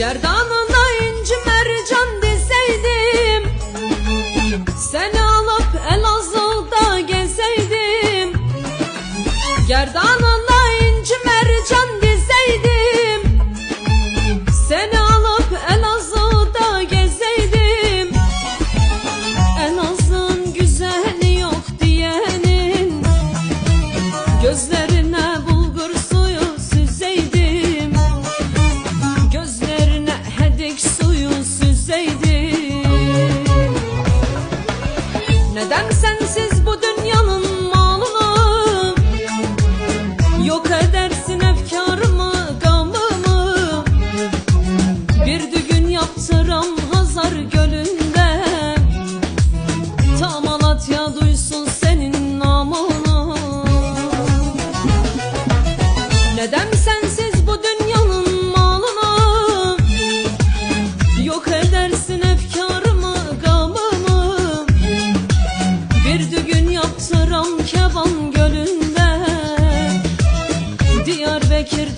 Gerdanına inci mercan deseydim Seni alıp Elazığ'da gezeydim. Gerdanına inci mercan deseydim Neden sensiz bu dünyanın malını Yok edersin efkarımı, gamımı Bir düğün yaptıram Keban Gölü'nde. Diyarbakır